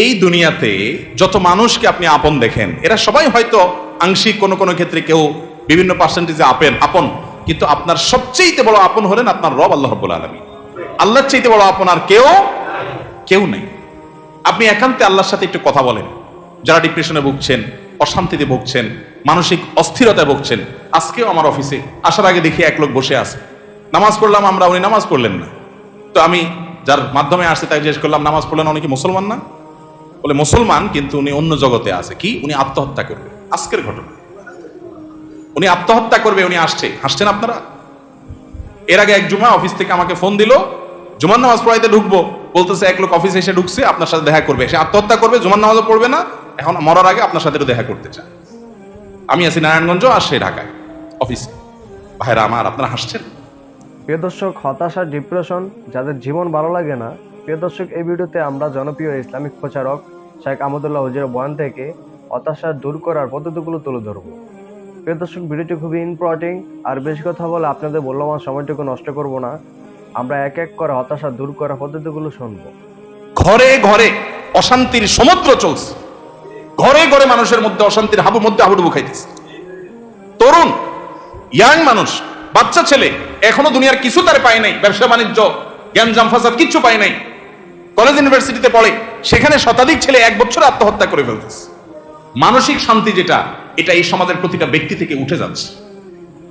এই দুনিয়াতে যত মানুষকে আপনি আপন দেখেন, এরা সবাই হয়তো আংশিক কোনো কোনো ক্ষেত্রে কেউ বিভিন্ন পার্সেন্টেজে আপেন, আপন। কিন্তু আপনার সবচেয়ে বড় আপন হলেন আপনার রব আল্লাহ রব্বুল আলমী আল্লাহর চাইতে বড় আপন আর কেউ কেউ নেই। আপনি একান্তে আল্লাহর সাথে একটু কথা বলেন। যারা ডিপ্রেশনে ভুগছেন, অশান্তিতে ভুগছেন, মানসিক অস্থিরতায় ভুগছেন, আজকেও আমার অফিসে আসার আগে দেখি এক লোক বসে আছে। নামাজ পড়লাম আমরা, উনি নামাজ পড়লেন না। তো আমি যার মাধ্যমে আসছে তাই জিজ্ঞেস করলাম, নামাজ পড়লেন উনি কি মুসলমান না? বলে, মুসলমান, কিন্তু উনি অন্য জগতে আছে। কি? উনি আত্মহত্যা করবে। আজকের ঘটনা। উনি আত্মহত্যা করবে, উনি আসছে। হাসছেন আপনারা? এর আগে এক জুমা অফিস থেকে আমাকে ফোন দিল, জুমার নামাজ পড়াইতে ঢুকবো। বলতেছে, এক লোক অফিসে এসে ঢুকছে, আপনার সাথে দেখা করবে। সে আত্মহত্যা করবে, জুমার নামাজও পড়বে না। এখন মরার আগে আপনার সাথে দেখা করতে চায়। আমি আছি নারায়ণগঞ্জ, আর সে ঢাকায় অফিসে। ভাইরা আমার, আপনারা হাসছেন? প্রিয় দর্শক, হতাশা, ডিপ্রেশন, যাদের জীবন ভালো লাগে না প্রিয় দর্শক, এই ভিডিওতে আমরা জনপ্রিয় ইসলামিক প্রচারক শেখ আহমদুল্লাহ হুজুর বয়ান থেকে হতাশা দূর করার পদ্ধতিগুলো তুলে ধরব। প্রিয় দর্শক, ভিডিওটি খুবই ইম্পর্টেন্ট আর বেশি কথা বলে আপনাদের আমার সময়টুকু নষ্ট করব না। আমরা এক এক করে হতাশা দূর করার পদ্ধতিগুলো শুনব। ঘরে ঘরে অশান্তির সমুদ্র চলছে। ঘরে ঘরে মানুষের মধ্যে অশান্তির হাবুর মধ্যে হাবুডুবু খাইতেছে। তরুণ ইয়াং মানুষ, বাচ্চা ছেলে এখনও দুনিয়ার কিছু তার পায় নাই। ব্যবসা, বাণিজ্য জ্ঞানজাম ফাসাদ কিচ্ছু পায় নাই। কলেজ ইউনিভার্সিটিতে পড়ে, সেখানে শতাধিক ছেলে এক বছর আত্মহত্যা করে ফেলতেছে। মানসিক শান্তি যেটা, এটা এই সমাজের প্রতিটা ব্যক্তি থেকে উঠে যাচ্ছে।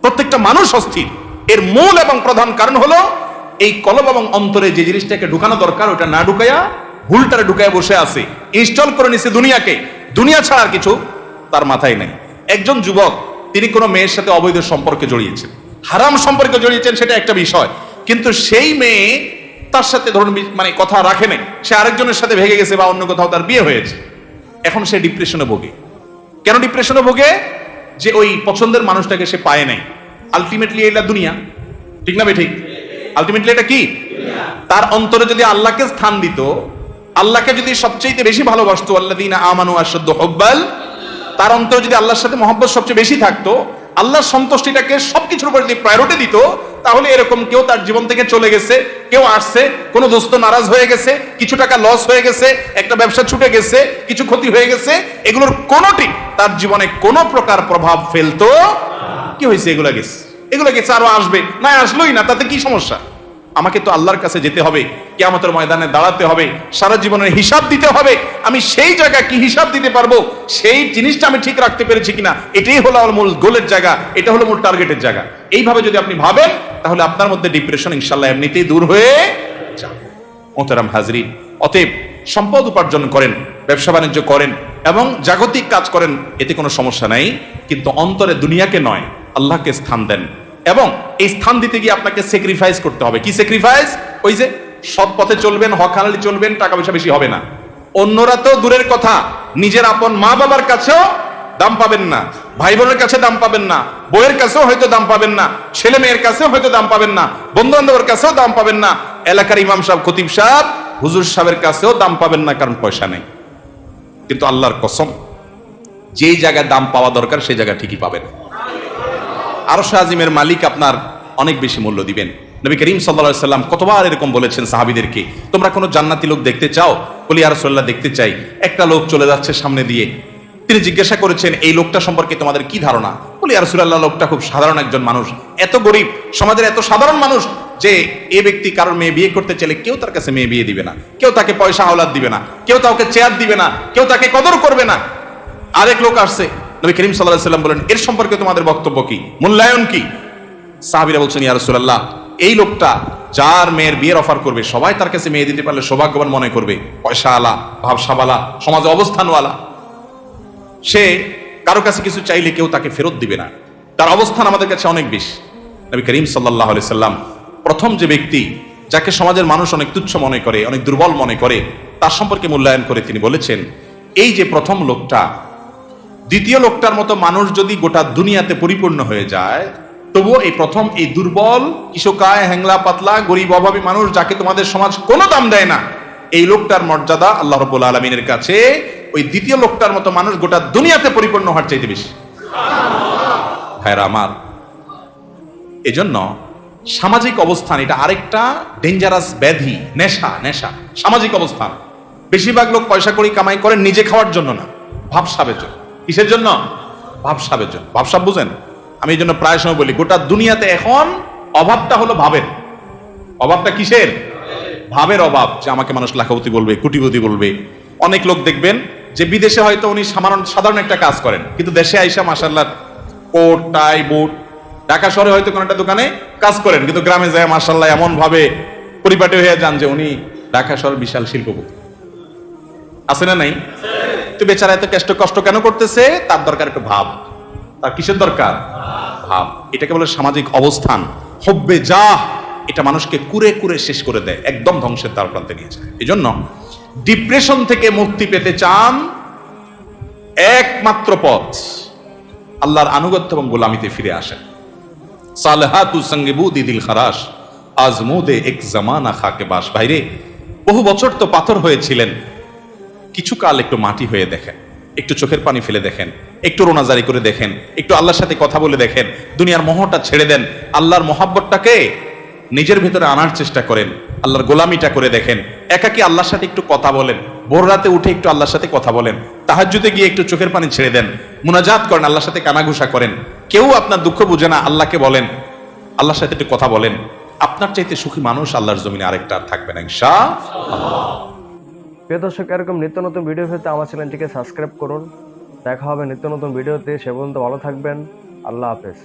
প্রত্যেকটা মানুষ অস্থির। এর মূল এবং প্রধান কারণ হলো, এই কলব এবং অন্তরে যে জিনিসটাকে ঢুকানো দরকার, ওটা না ঢুকাইয়া ভুলটারে ঢুকাইয়া বসে আছে। ইনস্টল করে নিছে দুনিয়াকে। দুনিয়া ছাড়া কিছু তার মাথায় নেই। একজন যুবক, তিনি কোনো মেয়ের সাথে অবৈধ সম্পর্কে জড়িয়েছেন। হারাম সম্পর্কে জড়িয়েছেন সেটা একটা বিষয়। কিন্তু সেই মেয়ে তার সাথে ধরুন মানে কথা রাখে নাই, সে আরেকজনের সাথে ভেঙে গেছে বা অন্য কোথাও তার বিয়ে হয়েছে। এখন সে ডিপ্রেশনে ভোগে। কেন ডিপ্রেশনে ভোগে? যে ওই পছন্দের মানুষটাকে সে পায় নাই। আলটিমেটলি এটা দুনিয়া। ঠিক না ঠিক? আলটিমেটলি এটা কি? তার অন্তরে যদি আল্লাহকে স্থান দিত, আল্লাহকে যদি সবচেয়ে বেশি ভালোবাসতো আল্লাদিনা আমানু আসাদ্দ হব্বাল, তার অন্তরে যদি আল্লাহর সাথে মহব্বত সবচেয়ে বেশি থাকতো, আল্লাহর সন্তুষ্টিটাকে সবকিছুর উপর যদি প্রায়োরিটি দিত তাহলে এরকম কেউ তার জীবন থেকে চলে গেছে, কেউ আসছে, কোনো দোস্ত নারাজ হয়ে গেছে, কিছু টাকা লস হয়ে গেছে, একটা ব্যবসা ছুটে গেছে, কিছু ক্ষতি হয়ে গেছে, এগুলোর কোনোটি তার জীবনে কোনো প্রকার প্রভাব ফেলতো কি হয়েছে এগুলা গেছে? এগুলো গেছে, আরও আসবে। না, আসলোই না, তাতে কি সমস্যা? আমাকে তো আল্লাহর কাছে যেতে হবে, কেয়ামতের ময়দানে দাঁড়াতে হবে, সারা জীবনের হিসাব দিতে হবে, আমি সেই জায়গা কি হিসাব দিতে পারব, সেই জিনিসটা আমি ঠিক রাখতে পেরেছি কিনা, এটাই হলো আমার মূল গোলের জায়গা, এটা হলো মূল টার্গেটের জায়গা। এইভাবে যদি আপনি ভাবেন তাহলে আপনার মধ্যে ডিপ্রেশন ইনশাল্লাহ এমনিতেই দূর হয়ে যাবে। মোহতারাম হাজরি অতএব সম্পদ উপার্জন করেন, ব্যবসা বাণিজ্য করেন এবং জাগতিক কাজ করেন, এতে কোনো সমস্যা নাই। কিন্তু অন্তরে দুনিয়াকে নয়, আল্লাহকে স্থান দেন এবং এই স্থান দিতে গিয়ে আপনাকে স্যাক্রিফাইস করতে হবে। কি স্যাক্রিফাইস ওই যে সৎ পথে চলবেন, হক হালালি চলবেন, টাকা পয়সা বেশি হবে না। অন্যরা তো দূরের কথা, নিজের আপন মা বাবার কাছেও দাম পাবেন না। ভাই বোনের কাছে দাম পাবেন না। বইয়ের কাছেও হয়তো দাম পাবেন না। ছেলে মেয়ের কাছেও হয়তো দাম পাবেন না। বন্ধু বান্ধবের কাছেও দাম পাবেন না। এলাকার ইমাম সাহেব, খতিব সাহেব, হুজুর সাহেবের কাছেও দাম পাবেন না কারণ পয়সা নেই। কিন্তু আল্লাহর কসম, যেই জায়গায় দাম পাওয়া দরকার, সেই জায়গা ঠিকই পাবেন। আরও আজিমের মালিক আপনার অনেক বেশি মূল্য দিবেন। নবী করিম সাল্লা সাল্লাম কতবার এরকম বলেছেন সাহাবিদেরকে, তোমরা কোনো জান্নাতি লোক দেখতে চাও? বলি আর সাল্লাহ দেখতে চাই। একটা লোক চলে যাচ্ছে সামনে দিয়ে তিনি জিজ্ঞাসা করেছেন, এই লোকটা সম্পর্কে তোমাদের কি ধারণা? বলি আর সুরাল্লাহ লোকটা খুব সাধারণ একজন মানুষ। এত গরিব, সমাজের এত সাধারণ মানুষ যে এ ব্যক্তি কারোর মেয়ে বিয়ে করতে চাইলে কেউ তার কাছে মেয়ে বিয়ে দিবে না, কেউ তাকে পয়সা আওলাদ দিবে না, কেউ তাকে চেয়ার দিবে না, কেউ তাকে কদর করবে না। আরেক লোক আসছে, নবী করিম সাল্লাহ সাল্লাম বলেন, এর সম্পর্কে তোমাদের বক্তব্য কি? মূল্যায়ন কি? সাহাবিরা বলছেন ইয়া রাসূলুল্লাহ, এই লোকটা যার মেয়ের বিয়ের অফার করবে, সবাই তার কাছে মেয়ে দিতে পারলে সৌভাগ্যবান মনে করবে। পয়সা আলা ভাবসাবালা সমাজে অবস্থানওয়ালা। সে কারও কাছে কিছু চাইলে কেউ তাকে ফেরত দিবে না। তার অবস্থান আমাদের কাছে অনেক বেশি। নবী করিম সাল্লাহ সাল্লাম প্রথম যে ব্যক্তি যাকে সমাজের মানুষ অনেক তুচ্ছ মনে করে, অনেক দুর্বল মনে করে, তার সম্পর্কে মূল্যায়ন করে তিনি বলেছেন, এই যে প্রথম লোকটা, দ্বিতীয় লোকটার মতো মানুষ যদি গোটা দুনিয়াতে পরিপূর্ণ হয়ে যায়, তবুও এই প্রথম এই দুর্বল, কিশোকায়, হ্যাংলা, পাতলা, গরিব, অভাবী মানুষ যাকে তোমাদের সমাজ কোনো দাম দেয় না, এই লোকটার মর্যাদা আল্লাহ রবুল আলমিনের কাছে ওই দ্বিতীয় লোকটার মতো মানুষ গোটা দুনিয়াতে পরিপূর্ণ হওয়ার চাইতে বেশি। ভাইরা আমার, এজন্য সামাজিক অবস্থান, এটা আরেকটা ডেঞ্জারাস ব্যাধি, নেশা নেশা, সামাজিক অবস্থান। বেশিরভাগ লোক পয়সা করি কামাই করেন নিজে খাওয়ার জন্য না, ভাবসাবের জন্য। কিসের জন্য? ভাবসাবের জন্য। ভাবসাব বুঝেন? আমি এই জন্য প্রায় সময় বলি, গোটা দুনিয়াতে এখন অভাবটা হলো ভাবের। অভাবটা কিসের? ভাবের অভাব, যে আমাকে মানুষ লাখাপতি বলবে কুটিপতি বলবে। অনেক লোক দেখবেন যে বিদেশে হয়তো উনি সাধারণ সাধারণ একটা কাজ করেন, কিন্তু দেশে আইসা মাসাল্লাহ কোট, টাই, বুট, ঢাকা শহরে হয়তো কোনো একটা দোকানে কাজ করেন, কিন্তু গ্রামে যায় মাসাল্লাহ এমন ভাবে পরিপাটি হয়ে যান যে উনি ঢাকা শহর বিশাল শিল্পপতি। আছে না নাই? তো বেচারা এত কষ্ট কষ্ট কেন করতেছে? তার দরকার একটু ভাব। তার কিসের দরকার? ভাব। এটাকে বলে সামাজিক অবস্থান। হব্বে যা এটা মানুষকে কুরে কুরে শেষ করে দেয়, একদম ধ্বংসের দ্বার প্রান্তে নিয়ে যায়। এই জন্য ডিপ্রেশন থেকে মুক্তি পেতে চান একমাত্র পথ। আল্লাহর আনুগত্য এবং গোলামিতে ফিরে আসেন। সঙ্গেবু দিদিল খারাস আজমুদে এক জামানা খাকে বাস। ভাইরে, বহু বছর তো পাথর হয়েছিলেন। কিছু কাল একটু মাটি হয়ে দেখেন, একটু চোখের পানি ফেলে দেখেন, একটু রোনাজারি করে দেখেন, একটু আল্লাহর সাথে কথা বলে দেখেন, দুনিয়ার মোহটা ছেড়ে দেন। আল্লাহর মোহাব্বতটাকে নিজের ভেতরে আনার চেষ্টা করেন, আল্লাহর গোলামিটা করে দেখেন। একাকি আল্লাহর সাথে একটু কথা বলেন, ভোর রাতে উঠে একটু আল্লাহর সাথে কথা বলেন, তাহাজ্জুদে গিয়ে একটু চোখের পানি ছেড়ে দেন, মুনাজাত করেন, আল্লাহর সাথে কানাঘুষা করেন। কেউ আপনার দুঃখ বুঝে না, আল্লাহকে বলেন, আল্লাহর সাথে একটু কথা বলেন। আপনার চাইতে সুখী মানুষ আল্লাহর জমিনে আরেকটা আর থাকবে না ইনশা প্রিয় দর্শক, এরকম নিত্য নতুন ভিডিও পেতে আমার চ্যানেলটিকে সাবস্ক্রাইব করুন। দেখা হবে নিত্য নতুন ভিডিওতে সে পর্যন্ত ভালো থাকবেন। আল্লাহ হাফেজ।